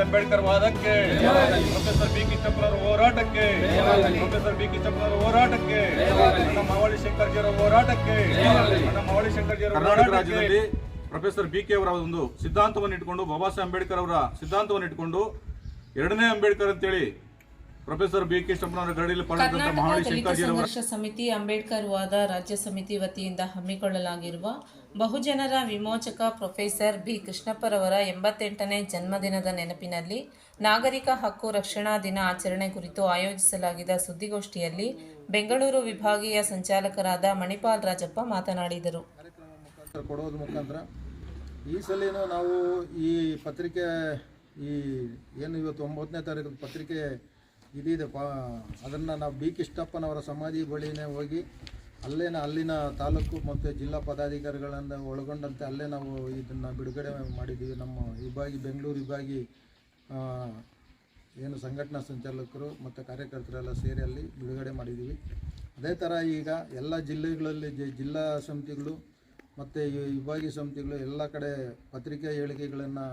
ಅಂಬೇಡ್ಕರ್ ವಾದಕ್ಕೆ professor B ಕಿಚ್ಚಪ್ಪನವರ ಹೋರಾಟಕ್ಕೆ professor B ಕಿಚ್ಚಪ್ಪನವರ ಹೋರಾಟಕ್ಕೆ ನಮ್ಮ ಮಾವಳಿ ಶಂಕರ್ಜಿಯವರ ಹೋರಾಟಕ್ಕೆ ನಮ್ಮ ಮಾವಳಿ ಶಂಕರ್ಜಿಯವರ ಕರ್ನಾಟಕ ಹೋರಾಟಕ್ಕೆ ರಾಜ್ಯದಲ್ಲಿ ಪ್ರೊಫೆಸರ್ ಬಿ ಕೆ ಅವರ ಒಂದು ಸಿದ್ಧಾಂತವನ್ನು ಇಟ್ಕೊಂಡು ಬಾಬಾ ಸಾಹೇಬ್ ಅಂಬೇಡ್ಕರ್ ಅವರ ಸಿದ್ಧಾಂತವನ್ನು ಇಟ್ಕೊಂಡು ಎರಡನೇ ಅಂಬೇಡ್ಕರ್ ಅಂತೇಳಿ ಪ್ರೊಫೆಸರ್ ಬಿ ಕೆ ಶಂಪನವರ ಗಡಿಯಲ್ಲಿ ದಲಿತ ಸಂಘರ್ಷ ಸಮಿತಿ ಅಂಬೇಡ್ಕರ್ ವಾದ ರಾಜ್ಯ ಸಮಿತಿ ವತಿಯಿಂದ ಹಮ್ಮಿಕೊಳ್ಳಲಾಗಿರುವ ಬಹುಜನರ ವಿಮೋಚಕ ಪ್ರೊಫೆಸರ್ ಬಿ ಕೃಷ್ಣಪ್ಪರವರ ಎಂಬತ್ತೆಂಟನೇ ಜನ್ಮದಿನದ ನೆನಪಿನಲ್ಲಿ ನಾಗರಿಕ ಹಕ್ಕು ರಕ್ಷಣಾ ದಿನ ಆಚರಣೆ ಕುರಿತು ಆಯೋಜಿಸಲಾಗಿದ್ದ ಸುದ್ದಿಗೋಷ್ಠಿಯಲ್ಲಿ ಬೆಂಗಳೂರು ವಿಭಾಗೀಯ ಸಂಚಾಲಕರಾದ ಮಣಿಪಾಲ್ ರಾಜಪ್ಪ ಮಾತನಾಡಿದರು. ಮುಖಾಂತರ ಕೊಡೋದ್ರ ಮುಖಾಂತರ ಈ ಸಲಿನೂ ನಾವು ಈ ಪತ್ರಿಕೆ ಈ ಏನು ಇವತ್ತು ಒಂಬತ್ತನೇ ತಾರೀಕು ಪತ್ರಿಕೆ ಇದಿದೆ ಅದನ್ನು ನಾವು ಬಿ ಕಿಷ್ಟಪ್ಪನವರ ಸಮಾಧಿ ಬಳಿನೇ ಹೋಗಿ ಅಲ್ಲೇನ ಅಲ್ಲಿನ ತಾಲೂಕು ಮತ್ತು ಜಿಲ್ಲಾ ಪದಾಧಿಕಾರಿಗಳನ್ನು ಒಳಗೊಂಡಂತೆ ಅಲ್ಲೇ ನಾವು ಇದನ್ನು ಬಿಡುಗಡೆ ಮಾಡಿದ್ದೀವಿ. ನಮ್ಮ ವಿಭಾಗಿ ಬೆಂಗಳೂರು ವಿಭಾಗಿ ಏನು ಸಂಘಟನಾ ಸಂಚಾಲಕರು ಮತ್ತು ಕಾರ್ಯಕರ್ತರೆಲ್ಲ ಸೇರಿ ಅಲ್ಲಿ ಬಿಡುಗಡೆ ಮಾಡಿದ್ದೀವಿ. ಅದೇ ಥರ ಈಗ ಎಲ್ಲ ಜಿಲ್ಲೆಗಳಲ್ಲಿ ಜಿಲ್ಲಾ ಸಮಿತಿಗಳು ಮತ್ತು ವಿಭಾಗೀಯ ಸಮಿತಿಗಳು ಎಲ್ಲ ಕಡೆ ಪತ್ರಿಕೆ ಹೇಳಿಕೆಗಳನ್ನು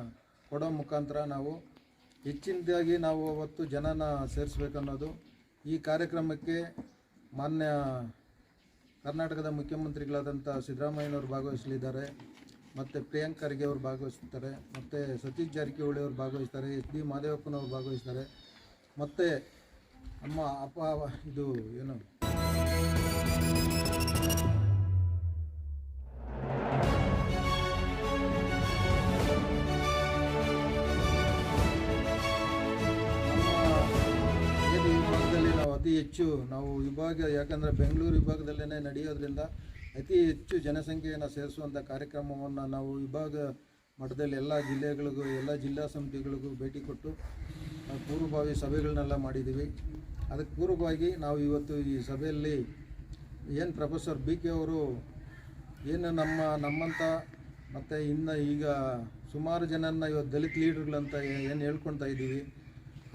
ಕೊಡೋ ಮುಖಾಂತರ ನಾವು ಹೆಚ್ಚಿನದಾಗಿ ನಾವು ಅವತ್ತು ಜನನ ಸೇರಿಸ್ಬೇಕನ್ನೋದು ಈ ಕಾರ್ಯಕ್ರಮಕ್ಕೆ ಮಾನ್ಯ ಕರ್ನಾಟಕದ ಮುಖ್ಯಮಂತ್ರಿಗಳಾದಂಥ ಸಿದ್ದರಾಮಯ್ಯನವರು ಭಾಗವಹಿಸಲಿದ್ದಾರೆ, ಮತ್ತು ಪ್ರಿಯಾಂಕ್ ಖರ್ಗೆ ಅವರು ಭಾಗವಹಿಸ್ತಾರೆ, ಮತ್ತು ಸತೀಶ್ ಜಾರಕಿಹೊಳಿ ಅವರು ಭಾಗವಹಿಸ್ತಾರೆ, ಎಚ್ ಡಿ ಮಾದೇವಪ್ಪನವರು ಭಾಗವಹಿಸ್ತಾರೆ, ಮತ್ತು ನಮ್ಮ ಅಪ್ಪ, ಇದು ಏನು? ಹೆಚ್ಚು ನಾವು ವಿಭಾಗ, ಯಾಕಂದರೆ ಬೆಂಗಳೂರು ವಿಭಾಗದಲ್ಲೇ ನಡೆಯೋದ್ರಿಂದ ಅತಿ ಹೆಚ್ಚು ಜನಸಂಖ್ಯೆಯನ್ನು ಸೇರಿಸುವಂಥ ಕಾರ್ಯಕ್ರಮವನ್ನು ನಾವು ವಿಭಾಗ ಮಟ್ಟದಲ್ಲಿ ಎಲ್ಲ ಜಿಲ್ಲೆಗಳಿಗೂ, ಎಲ್ಲ ಜಿಲ್ಲಾ ಸಮಿತಿಗಳಿಗೂ ಭೇಟಿ ಕೊಟ್ಟು ಪೂರ್ವಭಾವಿ ಸಭೆಗಳನ್ನೆಲ್ಲ ಮಾಡಿದ್ದೀವಿ. ಅದಕ್ಕೆ ಪೂರ್ವವಾಗಿ ನಾವು ಇವತ್ತು ಈ ಸಭೆಯಲ್ಲಿ ಏನು ಪ್ರೊಫೆಸರ್ ಬಿ ಕೆ ಅವರು ಏನು ನಮ್ಮ ನಮ್ಮಂಥ ಮತ್ತು ಇನ್ನು ಈಗ ಸುಮಾರು ಜನನ ಇವತ್ತು ದಲಿತ ಲೀಡರ್ಗಳಂತ ಏನು ಹೇಳ್ಕೊಳ್ತಾ ಇದ್ದೀವಿ.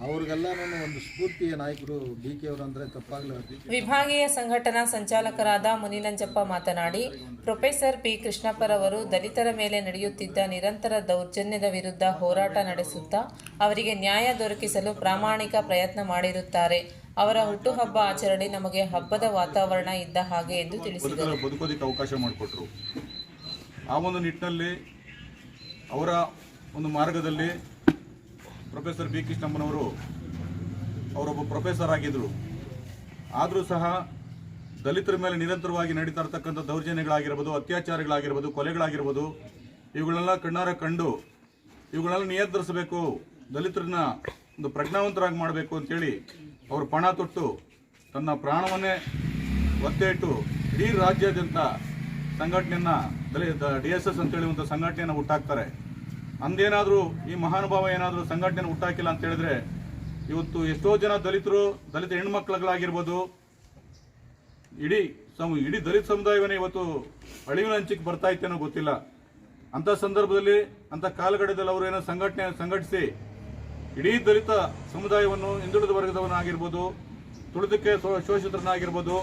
ಅವ್ರಿಗೆಲ್ಲನೂ ಒಂದು ಸ್ಫೂರ್ತಿಯ ನಾಯಕರು ಬಿ ಕೆ ಅವರು ಅಂದರೆ ತಪ್ಪಾಗಲಾರ್ದು ವಿಭಾಗೀಯ ಸಂಘಟನಾ ಸಂಚಾಲಕರಾದ ಮುನಿನಂಜಪ್ಪ ಮಾತನಾಡಿ ಪ್ರೊಫೆಸರ್ ಪಿ. ಕೃಷ್ಣಪ್ಪರವರು ದಲಿತರ ಮೇಲೆ ನಡೆಯುತ್ತಿದ್ದ ನಿರಂತರ ದೌರ್ಜನ್ಯದ ವಿರುದ್ಧ ಹೋರಾಟ ನಡೆಸುತ್ತಾ ಅವರಿಗೆ ನ್ಯಾಯ ದೊರಕಿಸಲು ಪ್ರಾಮಾಣಿಕ ಪ್ರಯತ್ನ ಮಾಡಿರುತ್ತಾರೆ. ಅವರ ಹುಟ್ಟುಹಬ್ಬ ಆಚರಣೆ ನಮಗೆ ಹಬ್ಬದ ವಾತಾವರಣ ಇದ್ದ ಹಾಗೆ ಎಂದು ತಿಳಿಸಿದರು. ಬದುಕೋದಕ್ಕೆ ಅವಕಾಶ ಮಾಡಿಕೊಟ್ರು. ಆ ಒಂದು ನಿಟ್ಟಿನಲ್ಲಿ ಅವರ ಒಂದು ಮಾರ್ಗದಲ್ಲಿ ಪ್ರೊಫೆಸರ್ ಬಿ ಕೃಷ್ಣಮ್ಮನವರು ಅವರೊಬ್ಬ ಪ್ರೊಫೆಸರ್ ಆಗಿದ್ದರು ಆದರೂ ಸಹ ದಲಿತರ ಮೇಲೆ ನಿರಂತರವಾಗಿ ನಡೀತಾ ಇರ್ತಕ್ಕಂಥ ದೌರ್ಜನ್ಯಗಳಾಗಿರ್ಬೋದು, ಅತ್ಯಾಚಾರಗಳಾಗಿರ್ಬೋದು, ಕೊಲೆಗಳಾಗಿರ್ಬೋದು, ಇವುಗಳನ್ನೆಲ್ಲ ಕಣ್ಣಾರ ಕಂಡು ಇವುಗಳನ್ನೆಲ್ಲ ನಿಯಂತ್ರಿಸಬೇಕು, ದಲಿತರನ್ನ ಒಂದು ಪ್ರಜ್ಞಾವಂತರಾಗಿ ಮಾಡಬೇಕು ಅಂತೇಳಿ ಅವರು ಪಣ ತೊಟ್ಟು ತನ್ನ ಪ್ರಾಣವನ್ನೇ ಒತ್ತೆ ಇಟ್ಟು ಇಡೀ ರಾಜ್ಯಾದ್ಯಂತ ಸಂಘಟನೆಯನ್ನ ಡಿ ಎಸ್ ಎಸ್ ಅಂತೇಳಿ ಒಂದು ಸಂಘಟನೆಯನ್ನು ಹುಟ್ಟಾಕ್ತಾರೆ. ಅಂದೇನಾದರೂ ಈ ಮಹಾನುಭಾವ ಏನಾದರೂ ಸಂಘಟನೆ ಹುಟ್ಟಾಕಿಲ್ಲ ಅಂತ ಹೇಳಿದ್ರೆ ಇವತ್ತು ಎಷ್ಟೋ ಜನ ದಲಿತರು, ದಲಿತ ಹೆಣ್ಮಕ್ಳುಗಳಾಗಿರ್ಬೋದು, ಇಡೀ ಸಮ, ಇಡೀ ದಲಿತ ಸಮುದಾಯವನ್ನೇ ಇವತ್ತು ಅಳಿವಿನ ಹಂಚಿಕೆ ಬರ್ತಾ ಇತ್ತೇನೋ ಗೊತ್ತಿಲ್ಲ. ಅಂತ ಸಂದರ್ಭದಲ್ಲಿ ಅಂಥ ಕಾಲಘಟ್ಟದಲ್ಲಿ ಅವರು ಏನೋ ಸಂಘಟನೆ ಸಂಘಟಿಸಿ ಇಡೀ ದಲಿತ ಸಮುದಾಯವನ್ನು ಹಿಂದುಳಿದ ವರ್ಗದವನಾಗಿರ್ಬೋದು, ತುಳಿದಕ್ಕೆ ಶೋಷಿತರನ್ನಾಗಿರ್ಬೋದು,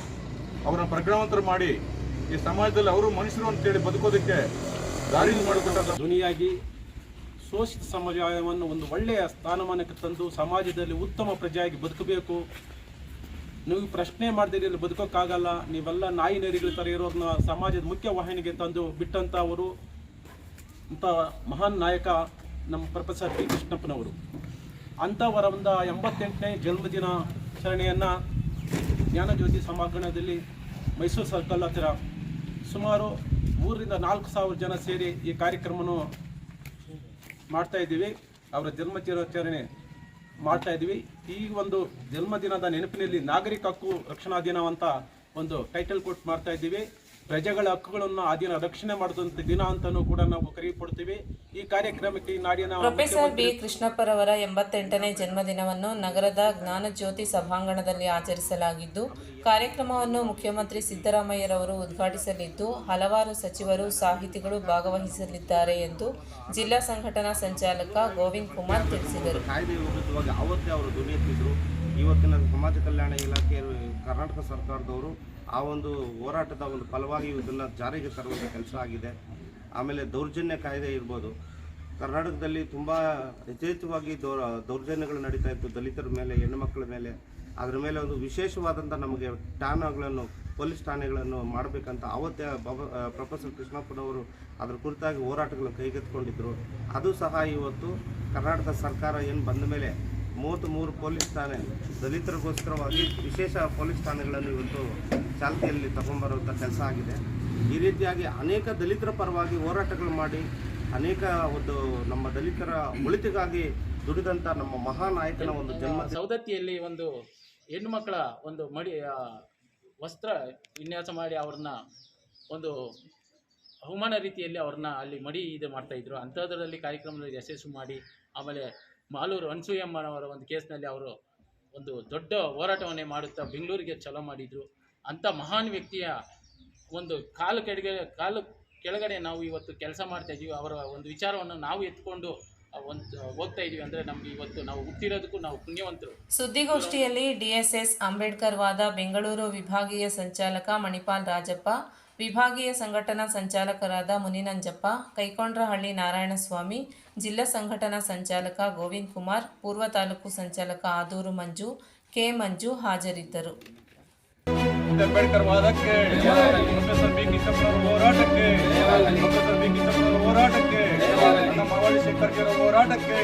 ಅವರನ್ನ ಪ್ರಜ್ಞಾವಂತರ ಮಾಡಿ ಈ ಸಮಾಜದಲ್ಲಿ ಅವರು ಮನುಷ್ಯರು ಅಂತೇಳಿ ಬದುಕೋದಕ್ಕೆ ದಾರಿ ಮಾಡಿಕೊಟ್ಟ ಧ್ವನಿಯಾಗಿ ಶೋಷಿತ ಸಮುದಾಯವನ್ನು ಒಂದು ಒಳ್ಳೆಯ ಸ್ಥಾನಮಾನಕ್ಕೆ ತಂದು ಸಮಾಜದಲ್ಲಿ ಉತ್ತಮ ಪ್ರಜೆಯಾಗಿ ಬದುಕಬೇಕು. ನೀವು ಪ್ರಶ್ನೆ ಮಾಡದಿರಿ ಬದುಕೋಕ್ಕಾಗಲ್ಲ. ನೀವೆಲ್ಲ ನಾಯಿ ನೆರಿಗಳ ಥರ ಇರೋದನ್ನ ಸಮಾಜದ ಮುಖ್ಯ ವಾಹಿನಿಗೆ ತಂದು ಬಿಟ್ಟಂಥ ಅವರು ಅಂತ ಮಹಾನ್ ನಾಯಕ ನಮ್ಮ ಪ್ರೊಫೆಸರ್ ಪಿ ಕೃಷ್ಣಪ್ಪನವರು. ಅಂಥವರ ಒಂದು ಎಂಬತ್ತೆಂಟನೇ ಜನ್ಮದಿನ ಆಚರಣೆಯನ್ನು ಜ್ಞಾನಜ್ಯೋತಿ ಸಮಾಗಣದಲ್ಲಿ ಮೈಸೂರು ಸರ್ಕಲ್ ಹತ್ತಿರ ಸುಮಾರು ಮೂರರಿಂದ ನಾಲ್ಕು ಸಾವಿರ ಜನ ಸೇರಿ ಈ ಕಾರ್ಯಕ್ರಮವನ್ನು ಮಾಡ್ತಾ ಇದ್ದೀವಿ. ಅವರ ಜನ್ಮದಿನಾಚರಣೆ ಮಾಡ್ತಾ ಇದ್ದೀವಿ. ಈ ಒಂದು ಜನ್ಮದಿನದ ನೆನಪಿನಲ್ಲಿ ನಾಗರಿಕ ಹಕ್ಕು ರಕ್ಷಣಾ ದಿನವಂತ ಒಂದು ಟೈಟಲ್ ಕೊಟ್ಟು ಮಾಡ್ತಾ ಇದ್ದೀವಿ. ಪ್ರಜೆಗಳ ಹಕ್ಕುಗಳನ್ನು ಆ ದಿನ ರಕ್ಷಣೆ ಮಾಡಿದಂತ ದಿನ ಅಂತಾನೂ ಕೂಡ ನಾವು ಕರೆಯಪಡ್ತೀವಿ ಈ ಕಾರ್ಯಕ್ರಮಕ್ಕೆ ಈ ನಾಡಿನ ಪ್ರೊಫೆಸರ್ ಬಿ ಕೃಷ್ಣಪ್ಪರವರ ಎಂಬತ್ತೆಂಟನೇ ಜನ್ಮದಿನವನ್ನು ನಗರದ ಜ್ಞಾನಜ್ಯೋತಿ ಸಭಾಂಗಣದಲ್ಲಿ ಆಚರಿಸಲಾಗಿದ್ದು ಕಾರ್ಯಕ್ರಮವನ್ನು ಮುಖ್ಯಮಂತ್ರಿ ಸಿದ್ದರಾಮಯ್ಯರವರು ಉದ್ಘಾಟಿಸಲಿದ್ದು ಹಲವಾರು ಸಚಿವರು ಸಾಹಿತಿಗಳು ಭಾಗವಹಿಸಲಿದ್ದಾರೆ ಎಂದು ಜಿಲ್ಲಾ ಸಂಘಟನಾ ಸಂಚಾಲಕ ಗೋವಿಂದ್ ಕುಮಾರ್ ತಿಳಿಸಿದರು. ಇವತ್ತಿನ ಸಮಾಜ ಕಲ್ಯಾಣ ಇಲಾಖೆ ಕರ್ನಾಟಕ ಸರ್ಕಾರದವರು ಆ ಒಂದು ಹೋರಾಟದ ಒಂದು ಫಲವಾಗಿ ಇದನ್ನು ಜಾರಿಗೆ ತರುವಂಥ ಕೆಲಸ ಆಗಿದೆ. ಆಮೇಲೆ ದೌರ್ಜನ್ಯ ಕಾಯ್ದೆ ಇರ್ಬೋದು. ಕರ್ನಾಟಕದಲ್ಲಿ ತುಂಬ ಯಥೇಚ್ಛವಾಗಿ ದೌ, ದೌರ್ಜನ್ಯಗಳು ನಡೀತಾ ಇತ್ತು. ದಲಿತರ ಮೇಲೆ ಹೆಣ್ಣು ಮಕ್ಕಳ ಮೇಲೆ. ಅದರ ಮೇಲೆ ಒಂದು ವಿಶೇಷವಾದಂಥ ನಮಗೆ ಠಾಣಾಗಳನ್ನು, ಪೊಲೀಸ್ ಠಾಣೆಗಳನ್ನು ಮಾಡಬೇಕಂತ ಆವತ್ತೇ ಬಾಬಾ ಪ್ರೊಫೆಸರ್ ಕೃಷ್ಣಪ್ಪನವರು ಅದರ ಕುರಿತಾಗಿ ಹೋರಾಟಗಳನ್ನು ಕೈಗೆತ್ತಿಕೊಂಡಿದ್ದರು ಅದು ಸಹ ಇವತ್ತು ಕರ್ನಾಟಕ ಸರ್ಕಾರ ಏನು ಬಂದ ಮೇಲೆ ಮೂವತ್ತ್ ಮೂರು ಪೊಲೀಸ್ ಠಾಣೆ ದಲಿತರಿಗೋಸ್ಕರವಾಗಿ ವಿಶೇಷ ಪೊಲೀಸ್ ಠಾಣೆಗಳನ್ನು ಇವತ್ತು ಚಾಲ್ತಿಯಲ್ಲಿ ತಗೊಂಡ್ಬರುವಂಥ ಕೆಲಸ ಆಗಿದೆ. ಈ ರೀತಿಯಾಗಿ ಅನೇಕ ದಲಿತರ ಪರವಾಗಿ ಹೋರಾಟಗಳು ಮಾಡಿ ಅನೇಕ ಒಂದು ನಮ್ಮ ದಲಿತರ ಒಳಿತಿಗಾಗಿ ದುಡಿದಂಥ ನಮ್ಮ ಮಹಾನಾಯಕನ ಒಂದು ಜನ್ಮ ಸೌದತ್ತಿಯಲ್ಲಿ ಒಂದು ಹೆಣ್ಣುಮಕ್ಕಳ ಒಂದು ಮಡಿ ವಸ್ತ್ರ ವಿನ್ಯಾಸ ಮಾಡಿ ಅವ್ರನ್ನ ಒಂದು ಅವಮಾನ ರೀತಿಯಲ್ಲಿ ಅವ್ರನ್ನ ಅಲ್ಲಿ ಮಡಿ ಇದು ಮಾಡ್ತಾ ಇದ್ರು. ಅಂಥದ್ರಲ್ಲಿ ಕಾರ್ಯಕ್ರಮದಲ್ಲಿ ಯಶಸ್ಸು ಮಾಡಿ ಆಮೇಲೆ ಮಾಲೂರು ಅನ್ಸೂಯಮ್ಮನವರ ಒಂದು ಕೇಸ್ನಲ್ಲಿ ಅವರು ಒಂದು ದೊಡ್ಡ ಹೋರಾಟವನ್ನೇ ಮಾಡುತ್ತಾ ಬೆಂಗಳೂರಿಗೆ ಚಲೋ ಮಾಡಿದರು. ಅಂಥ ಮಹಾನ್ ವ್ಯಕ್ತಿಯ ಒಂದು ಕಾಲು ಕೆಳಗೆ, ಕಾಲು ಕೆಳಗಡೆ ನಾವು ಇವತ್ತು ಕೆಲಸ ಮಾಡ್ತಾ ಇದ್ದೀವಿ ಅವರ ಒಂದು ವಿಚಾರವನ್ನು ನಾವು ಎತ್ಕೊಂಡು ಒಂದು ಇದೀವಿ ಅಂದರೆ ನಮಗೆ ಇವತ್ತು ನಾವು ಹುಟ್ಟಿರೋದಕ್ಕೂ ನಾವು ಪುಣ್ಯವಂತರು. ಸುದ್ದಿಗೋಷ್ಠಿಯಲ್ಲಿ ಡಿಎಸ್ಎಸ್ ಅಂಬೇಡ್ಕರ್ ವಾದ ಬೆಂಗಳೂರು ವಿಭಾಗೀಯ ಸಂಚಾಲಕ ಮಣಿಪಾಲ್ ರಾಜಪ್ಪ ವಿಭಾಗೀಯ ಸಂಘಟನಾ ಸಂಚಾಲಕರಾದ ಮುನಿನಂಜಪ್ಪ ಕೈಕೊಂಡ್ರಹಳ್ಳಿ ನಾರಾಯಣಸ್ವಾಮಿ ಜಿಲ್ಲಾ ಸಂಘಟನಾ ಸಂಚಾಲಕ ಗೋವಿಂದ್ ಕುಮಾರ್ ಪೂರ್ವ ತಾಲೂಕು ಸಂಚಾಲಕ ಆದೂರು ಮಂಜು ಕೆ ಮಂಜು ಹಾಜರಿದ್ದರು. ಅಂಬೇಡ್ಕರ್ ವಾದಕ್ಕೆ ಪ್ರೊಫೆಸರ್ ಬಿ ಹೋರಾಟಕ್ಕೆ ಪ್ರೊಫೆಸರ್ ಬಿ ಹೋರಾಟಕ್ಕೆ ಶಂಕರ್ಜಿಯವರ ಹೋರಾಟಕ್ಕೆ